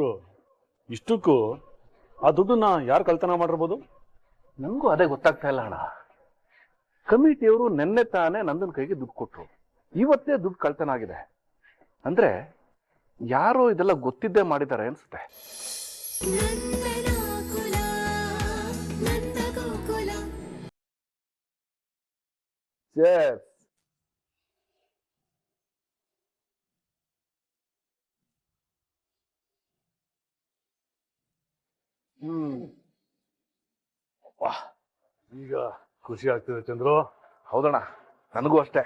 ಚಂದ್ರು ಇಷ್ಟಕ್ಕೂ ಆ ದುಡ್ಡನ್ನ ಯಾರು ಕಳ್ತನ ಮಾಡಿರ್ಬೋದು? ನನಗೂ ಅದೇ ಗೊತ್ತಾಗ್ತಾ ಇಲ್ಲ ಅಣ್ಣ. ಕಮಿಟಿಯವರು ನೆನ್ನೆ ತಾನೇ ನಂದನ್ ಕೈಗೆ ದುಡ್ಡು ಕೊಟ್ರು. ಇವತ್ತೇ ದುಡ್ಡು ಕಳ್ತನ ಆಗಿದೆ. ಅಂದ್ರೆ ಯಾರೋ ಇದೆಲ್ಲ ಗೊತ್ತಿದ್ದೇ ಮಾಡಿದ್ದಾರೆ ಅನ್ಸುತ್ತೆ. ನಂದನಾಕುಲ ಹ್ಮ್. ಈಗ ಖುಷಿ ಆಗ್ತಿದೆ ಚಂದ್ರು. ಹೌದಣ್ಣ. ನನಗೂ ಅಷ್ಟೇ.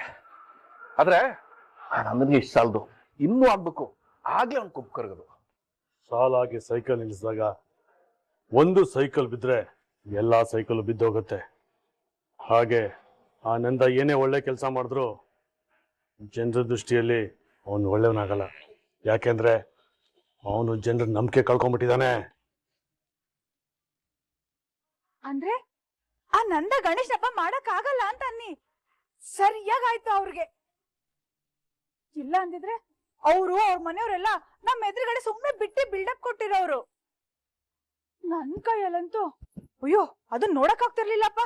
ಆದ್ರೆ ನನಗೆ ಇಷ್ಟ ಸಾಲದು. ಇನ್ನೂ ಆಗ್ಬೇಕು. ಆಗ್ಲೇ ಅವ್ನು ಕೊಬ್ಬು ಕರಗದು. ಸಾಲಾಗಿ ಸೈಕಲ್ ನಿಲ್ಲಿಸಿದಾಗ ಒಂದು ಸೈಕಲ್ ಬಿದ್ರೆ ಎಲ್ಲಾ ಸೈಕಲ್ ಬಿದ್ದೋಗುತ್ತೆ ಹಾಗೆ ಆ ನಂದ ಏನೇ ಒಳ್ಳೆ ಕೆಲಸ ಮಾಡಿದ್ರು ಜನರ ದೃಷ್ಟಿಯಲ್ಲಿ ಅವನು ಒಳ್ಳೆಯವನಾಗಲ್ಲ ಯಾಕೆಂದ್ರೆ ಅವನು ಜನರ ನಂಬಿಕೆ ಕಳ್ಕೊಂಡ್ಬಿಟ್ಟಿದ್ದಾನೆ ಅಂದ್ರೆ ಆ ನಂದ ಗಣೇಶ್ ಹಬ್ಬ ಮಾಡಕ್ ಆಗಲ್ಲ ಅಂತ ಅನ್ನಿ. ಸರಿಯಾಗಾಯ್ತು ಅವ್ರಿಗೆ. ಇಲ್ಲ ಅಂದಿದ್ರೆ ಅವರು ಅವ್ರ ಮನೆಯವರೆಲ್ಲ ನಮ್ಮ ಎದುರುಗಡೆ ಸುಮ್ನೆ ಬಿಟ್ಟಿ ಬಿಲ್ಡಪ್ ಕೊಟ್ಟಿರೋರು. ನನ್ ಕೈಯಲ್ಲಂತೂ ಅಯ್ಯೋ ಅದನ್ನ ನೋಡಕ್ ಆಗ್ತಿರ್ಲಿಲ್ಲಪ್ಪ.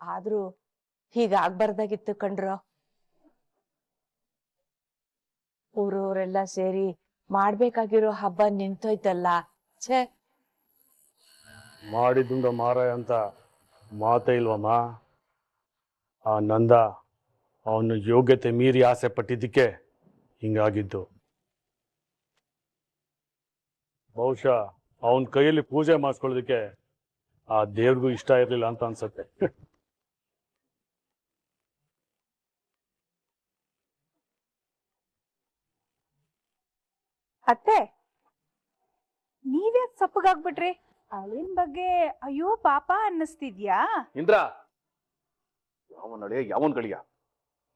ಆದ್ರೂ ಹೀಗಾಗ್ಬಾರ್ದಾಗಿತ್ತು ಕಂಡ್ರ ಊರವರೆಲ್ಲ ಸೇರಿ ಮಾಡ್ಬೇಕಾಗಿರೋ ಹಬ್ಬ ನಿಂತೋಯ್ತಲ್ಲ. ಛೇ. ಮಾಡಿದ್ದುಂಡ ಮಾರಾಯ ಅಂತ ಮಾತೇ ಇಲ್ವಮ್ಮ? ಆ ನಂದ ಅವನು ಯೋಗ್ಯತೆ ಮೀರಿ ಆಸೆ ಪಟ್ಟಿದ್ದಕ್ಕೆ ಹಿಂಗಾಗಿದ್ದು. ಬಹುಶಃ ಅವನ ಕೈಯಲ್ಲಿ ಪೂಜೆ ಮಾಡಿಸ್ಕೊಳ್ಳೋದಕ್ಕೆ ಆ ದೇವ್ರಿಗೂ ಇಷ್ಟ ಇರಲಿಲ್ಲ ಅಂತ ಅನ್ಸತ್ತೆ. ಅತ್ತೆ, ನೀವ್ಯಾಕ್ ಸಪ್ಪಗಾಗ್ಬಿಟ್ರಿ? ಅವಳಿನ ಬಗ್ಗೆ ಅಯ್ಯೋ ಪಾಪ ಅನ್ನಿಸ್ತಿದ್ಯಾ? ಇಂದ್ರ ಯಾವನ್ ಯಾವನ್ ಗಳಿಯ?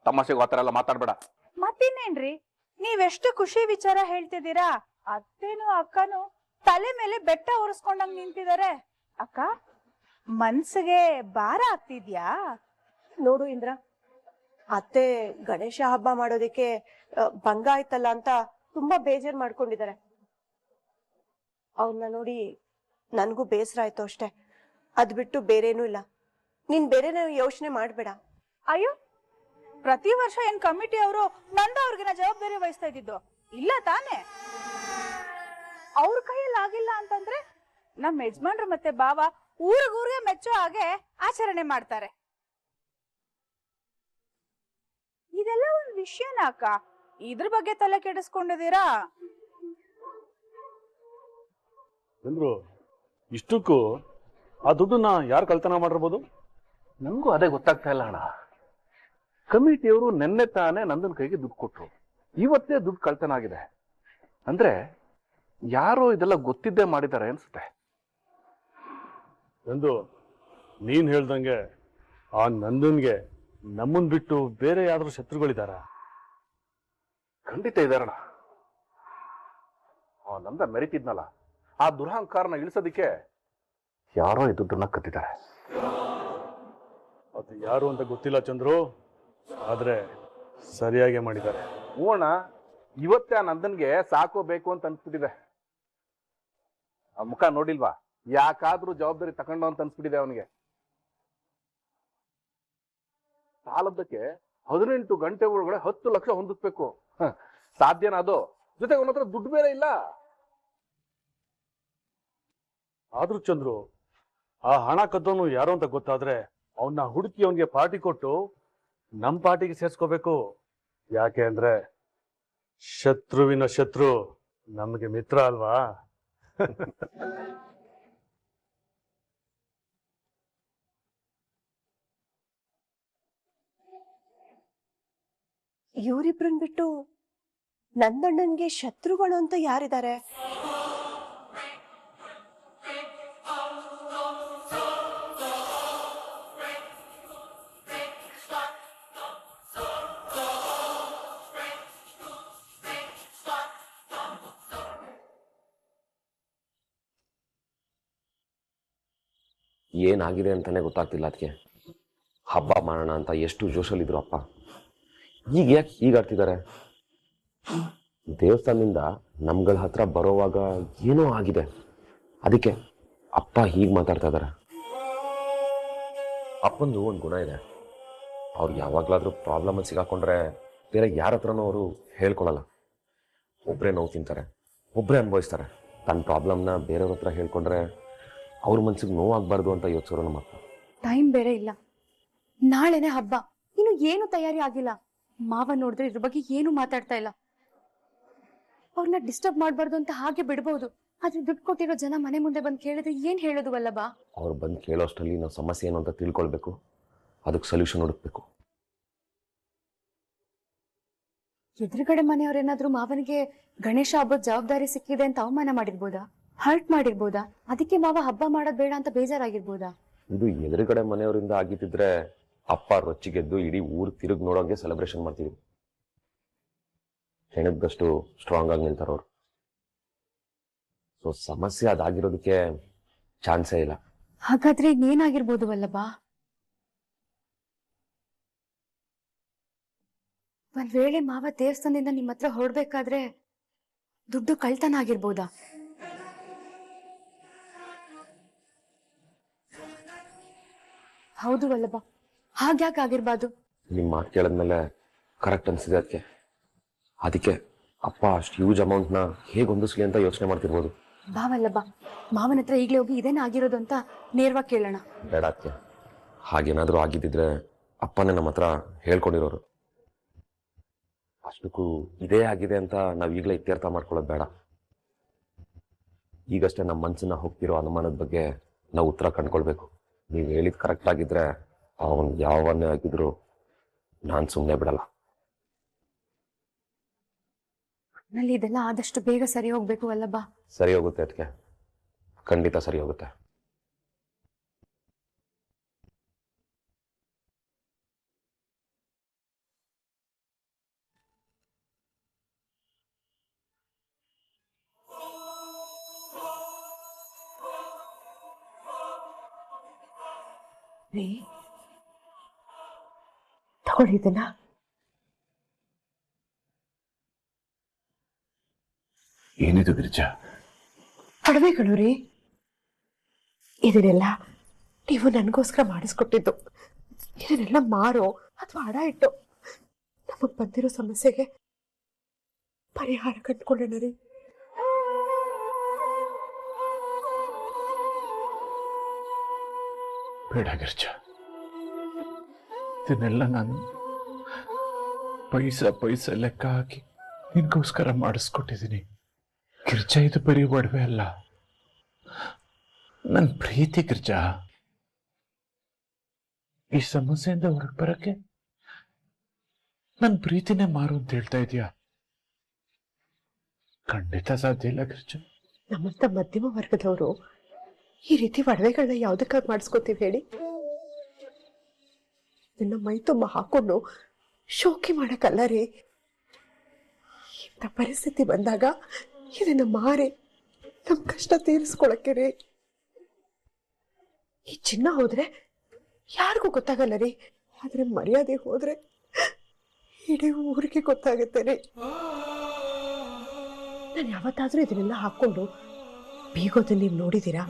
ತಮಾಷೆಗೆ ಆತರ ಎಲ್ಲ ಮಾತಾಡ್ಬೇಡ. ಮತ್ತಿನ್ನೇನ್ರಿ? ನೀವೆಷ್ಟು ಖುಷಿ ವಿಚಾರ ಹೇಳ್ತಿದ್ದೀರಾ? ಅತ್ತೇನು ಅಕ್ಕನು ತಲೆ ಮೇಲೆ ಬೆಟ್ಟ ಒರೆಸ್ಕೊಂಡಂಗ್ ನಿಂತಿದ್ದಾರೆ ಅಕ್ಕ ಮನ್ಸಿಗೆ ಭಾರ ಆಗ್ತಿದ್ಯಾ? ನೋಡು ಇಂದ್ರ ಅತ್ತೆ ಗಣೇಶ ಹಬ್ಬ ಮಾಡೋದಕ್ಕೆ ಆ, ಭಂಗ ಆಯ್ತಲ್ಲ ಅಂತ ತುಂಬಾ ಬೇಜಾರ್ ಮಾಡ್ಕೊಂಡಿದ್ದಾರೆ ಅವ್ರನ್ನ ನೋಡಿ ನನ್ಗೂ ಬೇಸರ ಆಯ್ತು ಅಷ್ಟೇ. ಅದು ಬಿಟ್ಟು ಬೇರೇನೂ ಇಲ್ಲ. ನೀನ್ ಬೇರೆನ ಯೋಚನೆ ಮಾಡಬೇಡ. ಅಯ್ಯೋ ಪ್ರತಿ ವರ್ಷ ಏನ್ ಕಮಿಟಿ ಅವರು ನಂದ ಅವ್ರಿಗಿನ ಜವಾಬ್ದಾರಿ ವಹಿಸ್ತಾ ಇದ್ದಿದ್ದು? ಇಲ್ಲ ತಾನೇ? ಅವ್ರ ಕೈಯಲ್ಲಿ ಆಗಿಲ್ಲ ಅಂತಂದ್ರೆ ನಮ್ಮ ಯಜಮಾನ್ರು ಮತ್ತೆ ಬಾವ ಊರಿಗೂರಿಗೆ ಮೆಚ್ಚೋ ಹಾಗೆ ಆಚರಣೆ ಮಾಡ್ತಾರೆ. ಇದೆಲ್ಲ ಒಂದ್ ವಿಷಯನ ಅಕ್ಕ? ಇದ್ರ ಬಗ್ಗೆ ತಲೆ ಕೆಡಿಸ್ಕೊಂಡಿದ್ದೀರಾ? ಅಂದ್ರು ಇಷ್ಟಕ್ಕೂ ಆ ದುಡ್ಡನ್ನ ಯಾರು ಕಳ್ತನ ಮಾಡಿರ್ಬೋದು? ನನಗೂ ಅದೇ ಗೊತ್ತಾಗ್ತಾ ಇಲ್ಲ ಅಣ್ಣ. ಕಮಿಟಿಯವರು ನೆನ್ನೆ ತಾನೇ ನಂದನ್ ಕೈಗೆ ದುಡ್ಡು ಕೊಟ್ರು. ಇವತ್ತೇ ದುಡ್ಡು ಕಳ್ತನ ಆಗಿದೆ. ಅಂದ್ರೆ ಯಾರೋ ಇದೆಲ್ಲ ಗೊತ್ತಿದ್ದೇ ಮಾಡಿದ್ದಾರೆ ಅನ್ಸುತ್ತೆ. ಎಂದು ನೀನ್ ಹೇಳ್ದಂಗೆ ಆ ನಂದನ್ಗೆ ನಮ್ಮನ್ ಬಿಟ್ಟು ಬೇರೆ ಯಾವ್ದಾದ್ರು ಶತ್ರುಗಳಿದಾರ ಖಂಡಿತ ಇದಾರಣ ಆ ನಂದ ಮೆರಿತಿದ್ನಲ್ಲ. ಆ ದುರಹಂಕಾರನ ಇಳಿಸೋದಿಕ್ಕೆ ಯಾರೋ ಈ ದುಡ್ಡನ್ನ ಕತ್ತಿದ್ದಾರೆ ಅದು ಯಾರು ಅಂತ ಗೊತ್ತಿಲ್ಲ ಚಂದ್ರು ಆದ್ರೆ ಸರಿಯಾಗಿ ಮಾಡಿದ್ದಾರೆ. ಓಣ ಇವತ್ತೇ ಆ ನಂದನ್ಗೆ ಸಾಕೋಬೇಕು ಅಂತ ಅನ್ಸ್ಬಿಟ್ಟಿದೆ. ಆ ಮುಖ ನೋಡಿಲ್ವಾ? ಯಾಕಾದ್ರೂ ಜವಾಬ್ದಾರಿ ತಗೊಂಡು ಅಂತ ಅನ್ಸ್ಬಿಟ್ಟಿದೆ ಅವನಿಗೆ. ಸಾಲದ್ದಕ್ಕೆ ಹದಿನೆಂಟು ಗಂಟೆ ಒಳಗಡೆ ಹತ್ತು ಲಕ್ಷ ಹೊಂದಿಸ್ಬೇಕು. ಸಾಧ್ಯನಾ ಅದು? ಜೊತೆಗೆ ಅವನ ಹತ್ರ ದುಡ್ಡು ಬೇರೆ ಇಲ್ಲ. ಆದ್ರೂ ಚಂದ್ರು, ಆ ಹಣ ಕದ್ದವನು ಯಾರು ಅಂತ ಗೊತ್ತಾದ್ರೆ ಅವನ್ನ ಹುಡುಕಿ ಅವನಿಗೆ ಪಾರ್ಟಿ ಕೊಟ್ಟು ನಮ್ ಪಾರ್ಟಿಗೆ ಸೇರ್ಸ್ಕೋಬೇಕು. ಯಾಕೆ ಅಂದ್ರೆ ಶತ್ರುವಿನ ಶತ್ರು ನಮಗೆ ಮಿತ್ರ ಅಲ್ವಾ? ಇವರಿಬ್ರನ್ ಬಿಟ್ಟು ನನ್ನಣ್ಣನ್ಗೆ ಶತ್ರುಗಳು ಅಂತ ಯಾರಿದ್ದಾರೆ? ಏನಾಗಿದೆ ಅಂತಾನೆ ಗೊತ್ತಾಗ್ತಿಲ್ಲ ಅದಕ್ಕೆ ಹಬ್ಬ ಮಾಡೋಣ ಅಂತ ಎಷ್ಟು ಜೋಶಲ್ಲಿದ್ರು ಅಪ್ಪ. ಈಗ ಯಾಕೆ ಹೀಗಾಡ್ತಿದ್ದಾರೆ ದೇವಸ್ಥಾನದಿಂದ ನಮ್ಗಳ ಹತ್ರ ಬರೋವಾಗ ಏನೋ ಆಗಿದೆ. ಅದಕ್ಕೆ ಅಪ್ಪ ಹೀಗೆ ಮಾತಾಡ್ತಾ ಇದ್ದಾರೆ ಅಪ್ಪಂದು ಒಂದು ಗುಣ ಇದೆ. ಅವ್ರು ಯಾವಾಗಲಾದ್ರೂ ಪ್ರಾಬ್ಲಮಲ್ಲಿ ಸಿಗಾಕೊಂಡ್ರೆ ಬೇರೆ ಯಾರ ಹತ್ರನೂ ಅವರು ಹೇಳ್ಕೊಳಲ್ಲ. ಒಬ್ಬರೇ ನೋವು ತಿಂತಾರೆ ಒಬ್ಬರೇ ಅನುಭವಿಸ್ತಾರೆ. ತನ್ನ ಪ್ರಾಬ್ಲಮ್ನ ಬೇರೆಯವ್ರ ಹತ್ರ ಹೇಳ್ಕೊಂಡ್ರೆ ಅವ್ರ ಮನ್ಸಿಗೆ ನೋವಾಗಬಾರ್ದು ಅಂತ ಯೋಚಿಸೋರು ನಮ್ಮ ಅಪ್ಪ. ಟೈಮ್ ಬೇರೆ ಇಲ್ಲ. ನಾಳೆನೆ ಹಬ್ಬ. ಇನ್ನು ಏನು ತಯಾರಿ ಆಗಿಲ್ಲ. ಮಾವ ನೋಡಿದ್ರೆ ಇದ್ರ ಬಗ್ಗೆ ಏನು ಮಾತಾಡ್ತಾ ಇಲ್ಲ. ಅವ್ರನ್ನ ಡಿಸ್ಟರ್ಬ್ ಮಾಡಬಾರ್ದು ಅಂತ ಹಾಗೆ ಬಿಡ್ಬೋದು. ಆದ್ರೆ ದುಡ್ಡು ಕೊಟ್ಟಿರೋ ಜನ ಮನೆ ಮುಂದೆ ಬಂದು ಕೇಳಿದ್ರೆ ಏನ್ ಹೇಳೋದು ಬಾ ಅವ್ರು ಬಂದು ಕೇಳೋಷ್ಟರಲ್ಲಿ ನಾವು ಸಮಸ್ಯೆ ಏನು ಅಂತ ತಿಳ್ಕೊಳ್ಬೇಕು. ಅದಕ್ಕೆ ಸೊಲ್ಯೂಷನ್ ಹುಡುಕ್ಬೇಕು. ಎದುರುಗಡೆ ಮನೆಯವ್ರೇನಾದ್ರೂ ಮಾವನಿಗೆ ಗಣೇಶ ಹಬ್ಬದ ಜವಾಬ್ದಾರಿ ಸಿಕ್ಕಿದೆ ಅಂತ ಅವಮಾನ ಮಾಡಿರ್ಬೋದಾ? ಹರ್ಟ್ ಮಾಡಿರ್ಬೋದಾ? ಅದಕ್ಕೆ ಮಾವ ಹಬ್ಬ ಮಾಡೋದ್ ಬೇಡ ಅಂತ ಬೇಜಾರಾಗಿರ್ಬೋದಾ? ಇದು ಎದುರುಗಡೆ ಮನೆಯವರಿಂದ ಆಗಿದ್ದಿದ್ರೆ ಅಪ್ಪ ರೊಚ್ಚಿಗೆದ್ದು ಇಡೀ ಊರ್ ತಿರುಗ್ ನೋಡೋಂಗೆ ಸೆಲೆಬ್ರೇಷನ್ ಮಾಡ್ತೀವಿ ಹೆಣದಷ್ಟು ಸ್ಟ್ರಾಂಗ್ ಆಗಿ ನಿಲ್ತಾರವ್ರು. ಸೊ ಸಮಸ್ಯೆ ಅದಾಗಿರೋದಕ್ಕೆ ಚಾನ್ಸೇ ಇಲ್ಲ. ಹಾಗಾದ್ರೆ ಇನ್ನೇನಾಗಿರ್ಬೋದು ವಲ್ಲಭ? ಒಂದ್ ವೇಳೆ ಮಾವ ದೇವಸ್ಥಾನದಿಂದ ನಿಮ್ಮ ಹತ್ರ ಹೊರಡ್ಬೇಕಾದ್ರೆ ದುಡ್ಡು ಕಳ್ತನ ಆಗಿರ್ಬೋದಾ? ಹೌದು ವಲ್ಲಭ. ಹಾಗ್ಯಾಕೆ ಆಗಿರ್ಬಾರ್ದು. ನಿಮ್ಮ ಮಾತು ಕೇಳಿದ್ಮೇಲೆ ಕರೆಕ್ಟ್ ಅನ್ಸಿದೆ ಅದಕ್ಕೆ ಅದಕ್ಕೆ ಅಪ್ಪ ಅಷ್ಟು ಹ್ಯೂಜ್ ಅಮೌಂಟ್ನ ಹೇಗೆ ಹೊಂದಿಸ್ಲಿ ಅಂತ ಯೋಚನೆ ಮಾಡ್ತಿರ್ಬೋದು. ಬಾ ವಲ್ಲಭ. ಮಾವನ ಹತ್ರ ಈಗಲೇ ಹೋಗಿ ಇದೇನ ಆಗಿರೋದು ಅಂತ ನೇರವಾಗಿ ಕೇಳೋಣ. ಬೇಡ ಅತ್ತೆ ಹಾಗೇನಾದರೂ ಆಗಿದ್ದಿದ್ರೆ ಅಪ್ಪನೇ ನಮ್ಮ ಹತ್ರ ಹೇಳ್ಕೊಂಡಿರೋರು. ಅಷ್ಟಕ್ಕೂ ಇದೇ ಆಗಿದೆ ಅಂತ ನಾವು ಈಗಲೇ ಇತ್ಯರ್ಥ ಮಾಡ್ಕೊಳ್ಳೋದು ಬೇಡ. ಈಗಷ್ಟೇ ನಮ್ಮ ಮನಸ್ಸನ್ನ ಹೋಗ್ತಿರೋ ಅನುಮಾನದ ಬಗ್ಗೆ ನಾವು ಉತ್ತರ ಕಂಡ್ಕೊಳ್ಬೇಕು. ನೀವು ಹೇಳಿದ ಕರೆಕ್ಟ್ ಆಗಿದ್ರೆ ಅವನ್ ಯಾವನ್ನೇ ಆಗಿದ್ರು ನಾನು ಸುಮ್ಮನೆ ಬಿಡಲ್ಲ. ನಲ್ಲಿ ಇದೆಲ್ಲ ಆದಷ್ಟು ಬೇಗ ಸರಿ ಹೋಗ್ಬೇಕು ಬಾ ಸರಿ ಹೋಗುತ್ತೆ ಅದಕ್ಕೆ ಖಂಡಿತ ಸರಿ ಹೋಗುತ್ತೆ. ರೀ ತಗೊಳ್ಳಿ ಇದನ್ನ ಏನಿದು ಗಿರಿಜಾ? ಒಡವೆಗಳು ರೀ ಇದನ್ನೆಲ್ಲ ನೀವು ನನಗೋಸ್ಕರ ಮಾಡಿಸ್ಕೊಟ್ಟಿದ್ದು. ಇದನ್ನೆಲ್ಲ ಮಾರೋ ಅಥವಾ ಅಡ ಇಟ್ಟು ನಮಗ್ ಬಂದಿರೋ ಸಮಸ್ಯೆಗೆ ಪರಿಹಾರ ಕಂಡುಕೊಳ್ಳೋಣ ರೀ. ಬೇಡ ಗಿರ್ಜ ಇದನ್ನೆಲ್ಲ ನಾನು ಪೈಸಾ ಪೈಸಾ ಲೆಕ್ಕ ಹಾಕಿ ನಿನ್ಗೋಸ್ಕರ ಮಾಡಿಸ್ಕೊಟ್ಟಿದ್ದೀನಿ. ಗಿರ್ಜಾ, ಇದು ಬರೀ ಒಡವೆ ಅಲ್ಲ. ನನ್ನ ಪ್ರೀತಿ ಗಿರ್ಜಾ. ಈ ಸಮಸ್ಯೆಯಿಂದ ಹೊರಗೆ ಬರಕ್ಕೆ ನನ್ನ ಪ್ರೀತಿನೇ ಮಾರು ಅಂತ ಹೇಳ್ತಾ ಇದೀಯಾ? ಖಂಡಿತ ಸಾಧ್ಯ ಇಲ್ಲ ಗಿರ್ಜಾ. ನಮ್ಮಂತ ಮಧ್ಯಮ ವರ್ಗದವರು ಈ ರೀತಿ ಒಡವೆಗಳನ್ನ ಯಾವ್ದಕ್ಕಾಗಿ ಮಾಡಿಸ್ಕೊತೀವಿ ಹೇಳಿ. ಇದನ್ನ ಮೈ ತುಂಬ ಹಾಕೊಂಡು ಶೋಕಿ ಮಾಡಕ್ಕಲ್ಲ ರೀ. ಇಂಥ ಪರಿಸ್ಥಿತಿ ಬಂದಾಗ ಇದನ್ನ ಮಾರಿ ನಮ್ ಕಷ್ಟ ತೀರಿಸ್ಕೊಳಕ್ಕೆ ರೀ. ಈ ಚಿನ್ನ ಹೋದ್ರೆ ಯಾರಿಗೂ ಗೊತ್ತಾಗಲ್ಲ ರೀ. ಆದ್ರೆ ಮರ್ಯಾದೆ ಹೋದ್ರೆ ಇಡೀ ಊರಿಗೆ ಗೊತ್ತಾಗುತ್ತೆ ರೀ. ನಾನು ಯಾವತ್ತಾದ್ರೂ ಇದನ್ನೆಲ್ಲ ಹಾಕೊಂಡು ಬೀಗೋದನ್ನ ನೀವು ನೋಡಿದ್ದೀರಾ?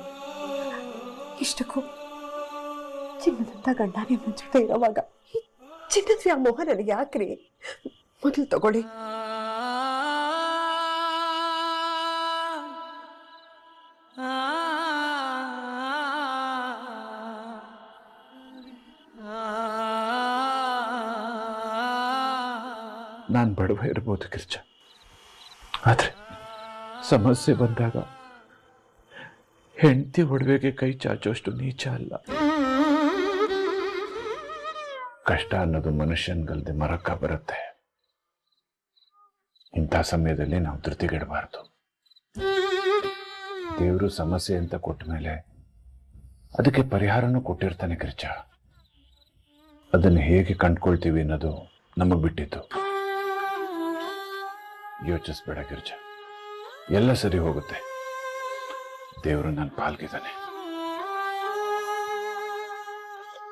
ಇಷ್ಟಕ್ಕೂ ಚಿನ್ನದಂತ ಗಂಡ ನಿಮ್ಮ ಜೊತೆ ಇರೋವಾಗ ಈ ಚಿನ್ನದ ವ್ಯಾಮೋಹ ನನಗೆ ಯಾಕ್ರಿ? ಮೊದಲು ತಗೊಳ್ಳಿ. ನಾನು ಬಡವ ಇರ್ಬೋದು ಗಿರ್ಜ. ಆದ್ರೆ ಸಮಸ್ಯೆ ಬಂದಾಗ ಹೆಂಡತಿ ಒಡವೆಗೆ ಕೈ ಚಾಚೋಷ್ಟು ನೀಚ ಅಲ್ಲ. ಕಷ್ಟ ಅನ್ನೋದು ಮನುಷ್ಯನ್ಗಲ್ದೆ ಮರಕ್ಕ ಬರುತ್ತೆ. ಇಂಥ ಸಮಯದಲ್ಲಿ ನಾವು ಧೃತಿಗೆಡಬಾರ್ದು. ದೇವರು ಸಮಸ್ಯೆ ಅಂತ ಕೊಟ್ಟ ಮೇಲೆ ಅದಕ್ಕೆ ಪರಿಹಾರನೂ ಕೊಟ್ಟಿರ್ತಾನೆ ಗಿರ್ಜ. ಅದನ್ನು ಹೇಗೆ ಕಂಡ್ಕೊಳ್ತೀವಿ ಅನ್ನೋದು ನಮಗ್ ಬಿಟ್ಟಿತ್ತು ಯೋಚಿಸ್ಬೇಡ ಗಿರ್ಜ. ಎಲ್ಲ ಸರಿ ಹೋಗುತ್ತೆ. ದೇವರು ನನ್ನ ಪಾಲ್ಗಿದ್ದಾನೆ.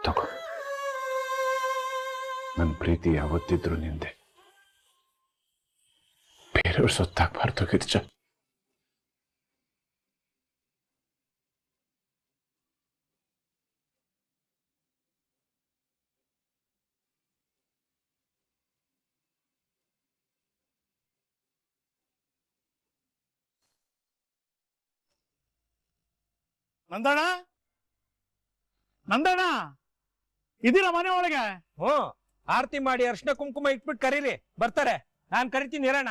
ತಗೋ. ನನ್ನ ಪ್ರೀತಿ ಯಾವತ್ತಿದ್ರು ನಿಂದೆ. ಬೇರೆಯವ್ರು ಸೊತ್ತಾಗಬಾರ್ದು ಗಿರ್ಜ. ನಂದಣ್ಣ? ನಂದಣ್ಣ? ಇದೀರ ಮನೆ ಒಳಗೆ? ಹ್ಞೂ. ಆರತಿ ಮಾಡಿ ಅರ್ಶನ ಕುಂಕುಮ ಇಟ್ಬಿಟ್ಟು ಕರೀರಿ. ಬರ್ತಾರೆ. ನಾನ್ ಕರಿತೀನಿ ಇರೋಣ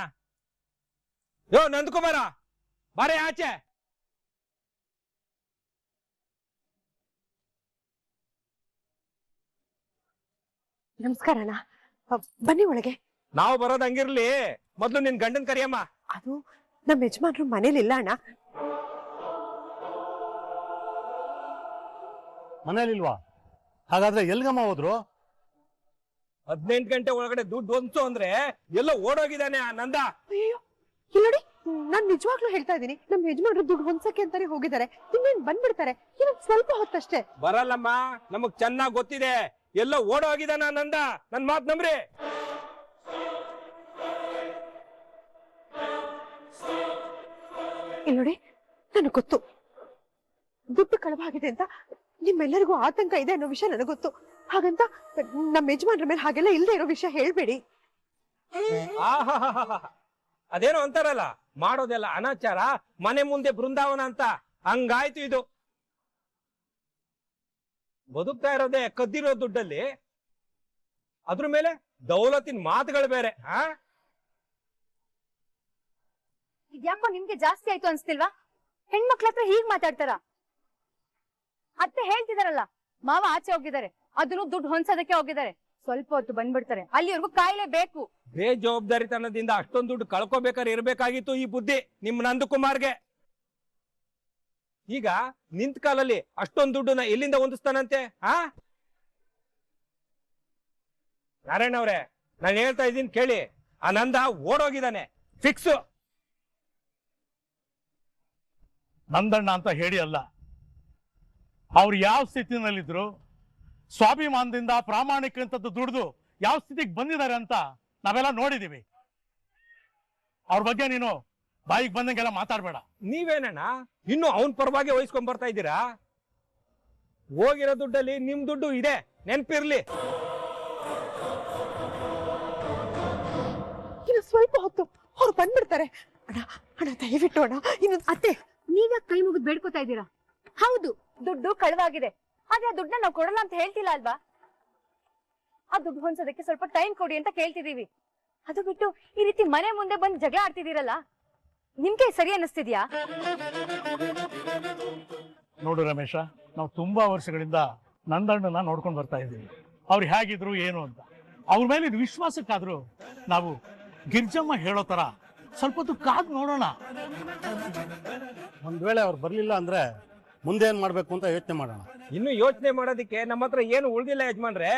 ಯೋ ನಂದಕುಮಾರ! ಬಾರೆ ಆಚೆ. ನಮಸ್ಕಾರ ಅಣ್ಣ. ಬನ್ನಿ ಒಳಗೆ. ನಾವು ಬರೋದ್ ಹಂಗಿರ್ಲಿ. ಮೊದ್ಲು ನಿನ್ ಗಂಡನ್ ಕರಿಯಮ್ಮ. ಅದು ನಮ್ಮ ಯಜಮಾನ್ರು ಮನೇಲಿ ಇಲ್ಲ ಅಣ್ಣ. ಮನೇಲಿಲ್ವಾ ಹಾಗಾದ್ರೆ ಎಲ್ಗಮ್ಮ ಹೋದ್ರು? ಹದಿನೆಂಟು ಗಂಟೆ ಒಳಗಡೆ ದುಡ್ಡು ಬಂತು ಅಂದ್ರೆ ಎಲ್ಲ ಓಡೋಗಿದ್ದಾನೆ ಆ ನಂದ. ಇಲ್ಲಿ ನೋಡಿ ನಾನ್ ನಿಜವಾಗ್ಲೂ ಹೇಳ್ತಾ ಇದೀನಿ ನಮ್ಮ ಯಜಮಾನ್ರು ದುಡ್ಡು ಹೊಂದ್ಸಕ್ಕೆ ಅಂತಾನೆ ಹೋಗಿದ್ದಾರೆ. ಇನ್ನೇನ್ ಬಂದ್ಬಿಡ್ತಾರೆ? ಇನ್ನೊಂದ್ ಸ್ವಲ್ಪ ಹೊತ್ತಷ್ಟೇ. ಬರಲ್ಲಮ್ಮ ನಮಗ್ ಚೆನ್ನಾಗ್ ಗೊತ್ತಿದೆ. ಎಲ್ಲ ಓಡೋಗಿದ್ದಾನ ಆ ನಂದ. ನನ್ ಮಾತ್ ನಂಬ್ರಿ. ಇಲ್ಲಿ ನೋಡಿ ನನಗೆ ಗೊತ್ತು. ದುಡ್ಡು ಕಳವಾಗಿದೆ ಅಂತ ನಿಮ್ಮೆಲ್ಲರಿಗೂ ಆತಂಕ ಇದೆ ಅನ್ನೋ ವಿಷಯ ನನಗೆ ಗೊತ್ತು ಹಾಗಂತ ನಮ್ಮ ಯಜಮಾನ್ರ ಮೇಲೆ ಹಾಗೆಲ್ಲ ಇಲ್ಲದೆ ಇರೋ ವಿಷಯ ಹೇಳ್ಬೇಡಿ. ಅದೇನೋ ಅಂತಾರಲ್ಲ ಮಾಡೋದೆಲ್ಲ ಅನಾಚಾರ ಮನೆ ಮುಂದೆ ಬೃಂದಾವನ ಅಂತ. ಹಂಗಾಯ್ತು ಇದು. ಬದುಕ್ತಾ ಇರೋದೇ ಕದ್ದಿರೋ ದುಡ್ಡಲ್ಲಿ ಅದ್ರ ಮೇಲೆ ದೌಲತಿನ ಮಾತುಗಳು ಬೇರೆ ಆ? ಯಾಕೋ ನಿಮ್ಗೆ ಜಾಸ್ತಿ ಆಯ್ತು ಅನ್ಸ್ತಿಲ್ವಾ? ಹೆಣ್ಮಕ್ಳ ಹತ್ರ ಹೀಗ್ ಮಾತಾಡ್ತಾರ? ಅತ್ತೆ ಹೇಳ್ತಿದಾರಲ್ಲ ಮಾವ ಆಚೆ ಹೋಗಿದ್ದಾರೆ ಅದನ್ನು ದುಡ್ಡು ಹೊಂದ್ಸೋದಕ್ಕೆ ಹೋಗಿದ್ದಾರೆ. ಸ್ವಲ್ಪ ಹೊತ್ತು ಬಂದ್ಬಿಡ್ತಾರೆ ಅಲ್ಲಿವರೆಗೂ ಕಾಯಿಲೆ ಬೇಕು. ಬೇಜವಾಬ್ದಾರಿತನದಿಂದ ಅಷ್ಟೊಂದು ದುಡ್ಡು ಕಳ್ಕೊಬೇಕಾದ್ರೆ ಇರಬೇಕಾಗಿತ್ತು ಈ ಬುದ್ಧಿ ನಿಮ್ ನಂದಕುಮಾರ್ಗೆ. ಈಗ ನಿಂತ ಕಾಲಲ್ಲಿ ಅಷ್ಟೊಂದು ದುಡ್ಡನ್ನ ಎಲ್ಲಿಂದ ಹೊಂದಿಸ್ತಾನಂತೆ ಆ? ನಾರಾಯಣ ಅವ್ರೆ ನಾನು ಹೇಳ್ತಾ ಇದ್ದೀನಿ ಕೇಳಿ. ಆ ನಂದ ಓಡೋಗಿದ್ದಾನೆ ಫಿಕ್ಸ್ ನಂದಣ್ಣ ಅಂತ ಹೇಳಿ ಅಲ್ಲ ಅವ್ರು ಯಾವ ಸ್ಥಿತಿನಲ್ಲಿದ್ರು ಸ್ವಾಭಿಮಾನದಿಂದ ಪ್ರಾಮಾಣಿಕಂತದ್ದು ದುಡ್ದು ಯಾವ ಸ್ಥಿತಿಗೆ ಬಂದಿದ್ದಾರೆ ಅಂತ ನಾವೆಲ್ಲ ನೋಡಿದೀವಿ. ಅವ್ರ ಬಗ್ಗೆ ನೀನು ಬಾಯಿಗೆ ಬಂದಂಗೆಲ್ಲ ಮಾತಾಡ್ಬೇಡ. ನೀವೇನಣ್ಣ? ಇನ್ನು ಅವನ್ ಪರವಾಗಿ ವಹಿಸ್ಕೊಂಡ್ ಬರ್ತಾ ಇದ್ದೀರಾ? ಹೋಗಿರೋ ದುಡ್ಡಲ್ಲಿ ನಿಮ್ ದುಡ್ಡು ಇದೆ ನೆನ್ಪಿರ್ಲಿ. ಇನ್ನು ಸ್ವಲ್ಪ ಹೊತ್ತು ಅವ್ರು ಬಂದ್ಬಿಡ್ತಾರೆ. ಅಣ್ಣ ಅಣ್ಣ ದಯವಿಟ್ಟು ಅಣ್ಣ ಇನ್ನು ಅತ್ತೆ ನೀವ್ಯಾಕ್ ಕೈ ಮುಗಿದು ಬೇಡ್ಕೋತಾ ಇದ್ದೀರಾ? ಹೌದು ದುಡ್ಡು ಕಳವಾಗಿದೆ. ಆದ್ರೆ ಆ ದುಡ್ಡನ್ನ ನಾವು ಕೊಡಲ್ಲ ಅಂತ ಹೇಳ್ತಿಲ್ಲ ಅಲ್ವಾ? ಆ ದುಡ್ಡು ಹೊಂದ್ಸೋದಕ್ಕೆ ಸ್ವಲ್ಪ ಟೈಮ್ ಕೊಡಿ ಅಂತ ಕೇಳ್ತಿದೀವಿ ಅದು ಬಿಟ್ಟು ಈ ರೀತಿ ಮನೆ ಮುಂದೆ ಬಂದು ಜಗಳ ಆಡ್ತಿದ್ದೀರಲ್ಲ ನಿಮ್ಗೆ ಸರಿ ಅನ್ನಿಸ್ತಿದ್ಯಾ? ನೋಡು ರಮೇಶ ನಾವು ತುಂಬಾ ವರ್ಷಗಳಿಂದ ನಂದಣ್ಣನ ನೋಡ್ಕೊಂಡು ಬರ್ತಾ ಇದ್ದೀವಿ. ಅವ್ರು ಹೇಗಿದ್ರು ಏನು ಅಂತ. ಅವ್ರ ಮೇಲೆ ಇದು ವಿಶ್ವಾಸಕ್ಕಾದ್ರೂ ನಾವು ಗಿರ್ಜಮ್ಮ ಹೇಳೋ ತರ ಸ್ವಲ್ಪ ಹೊತ್ತು ಕಾದು ನೋಡೋಣ. ಒಂದ್ ವೇಳೆ ಅವ್ರು ಬರ್ಲಿಲ್ಲ ಅಂದ್ರೆ ಮುಂದೆ ಏನ್ ಮಾಡ್ಬೇಕು ಅಂತ ಯೋಚನೆ ಮಾಡೋಣ. ಇನ್ನು ಯೋಚನೆ ಮಾಡೋದಕ್ಕೆ ನಮ್ಮ ಹತ್ರ ಏನು ಉಳ್ದಿಲ್ಲ ಯಜಮಾನ್ರೆ.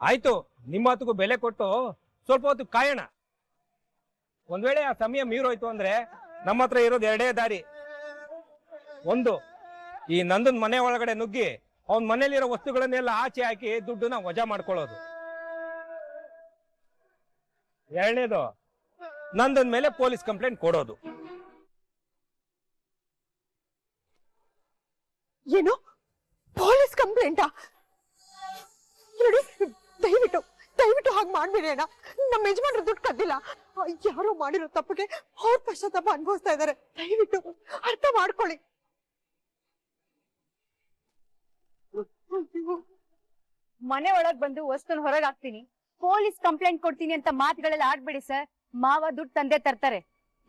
ಆಯ್ತು, ನಿಮ್ಮ ಹತ್ತಿಗೂ ಬೆಲೆ ಕೊಟ್ಟು ಸ್ವಲ್ಪ ಹೊತ್ತು ಕಾಯೋಣ. ಒಂದ್ ವೇಳೆ ಆ ಸಮಯ ಮೀರೋಯ್ತು ಅಂದ್ರೆ ನಮ್ಮ ಹತ್ರ ಇರೋದು ಎರಡೇ ದಾರಿ. ಒಂದು, ಈ ನಂದನ್ ಮನೆ ಒಳಗಡೆ ನುಗ್ಗಿ ಅವನ್ ಮನೇಲಿರೋ ವಸ್ತುಗಳನ್ನೆಲ್ಲ ಆಚೆ ಹಾಕಿ ದುಡ್ಡನ್ನ ವಜಾ ಮಾಡ್ಕೊಳ್ಳೋದು. ಎರಡನೇದು, ನಂದನ್ ಮೇಲೆ ಪೊಲೀಸ್ ಕಂಪ್ಲೇಂಟ್ ಕೊಡೋದು. ಏನು ಪೊಲೀಸ್ ಕಂಪ್ಲೇಂಟಾ? ನೋಡಿ ದಯವಿಟ್ಟು ದಯವಿಟ್ಟು ಹಾಗೆ ಮಾಡ್ಬೇಡಿ ಅಣ್ಣ. ನಮ್ಮ ಯಜಮಾನ್ರು ದುಡ್ಡು ಕದ್ದಿಲ್ಲ. ಯಾರೋ ಮಾಡಿರೋ ತಪ್ಪಿಗೆ ಅವ್ರ ಪಶ್ಚಾತ್ತಾಪ ಅನುಭವಿಸ್ತಾ ಇದ್ದಾರೆ. ದಯವಿಟ್ಟು ಅರ್ಥ ಮಾಡ್ಕೊಳ್ಳಿ. ಮನೆ ಒಳಗ್ ಬಂದು ವಸ್ತುನ ಹೊರಗ್ ಹಾಕ್ತೀನಿ. ಪೊಲೀಸ್ ಕಂಪ್ಲೇಂಟ್ ಕೊಡ್ತೀನಿ ಅಂತ ಮಾತುಗಳೆಲ್ಲ ಆಡ್ಬೇಡಿ ಸರ್. ಮಾವ ದುಡ್ಡು ತಂದೆ ತರ್ತಾರೆ.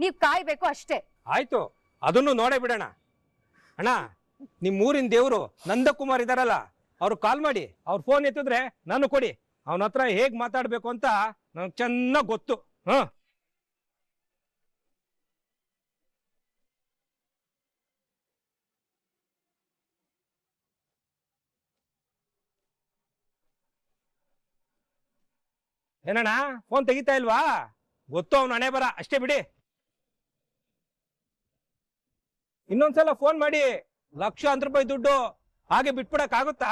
ನೀವ್ ಕಾಯ್ಬೇಕು ಅಷ್ಟೇ. ಆಯ್ತು. ಅದನ್ನು ನೋಡೇ ಬಿಡೋಣ. ಅಣ್ಣ ನಿಮ್ ಊರಿನ ದೇವರು ನಂದಕುಮಾರ್ ಇದಾರಲ್ಲ, ಅವ್ರು ಕಾಲ್ ಮಾಡಿ, ಅವ್ರ ಫೋನ್ ಎತ್ತಿದ್ರೆ ನಾನು ಕೊಡಿ. ಅವನ ಹತ್ರ ಹೇಗ್ ಮಾತಾಡ್ಬೇಕು ಅಂತ ನನಗೆ ಚೆನ್ನಾಗ್ ಗೊತ್ತು. ಹ. ಏನಣ್ಣ ಫೋನ್ ತೆಗಿತಾ ಇಲ್ವಾ? ಗೊತ್ತು, ಅವ್ನ ಹಣೆ ಬರ. ಅಷ್ಟೇ ಬಿಡಿ. ಇನ್ನೊಂದ್ಸಲ ಫೋನ್ ಮಾಡಿ. ಲಕ್ಷಾಂತರ ರೂಪಾಯಿ ದುಡ್ಡು ಹಾಗೆ ಬಿಟ್ಬಿಡಕ್ ಆಗುತ್ತಾ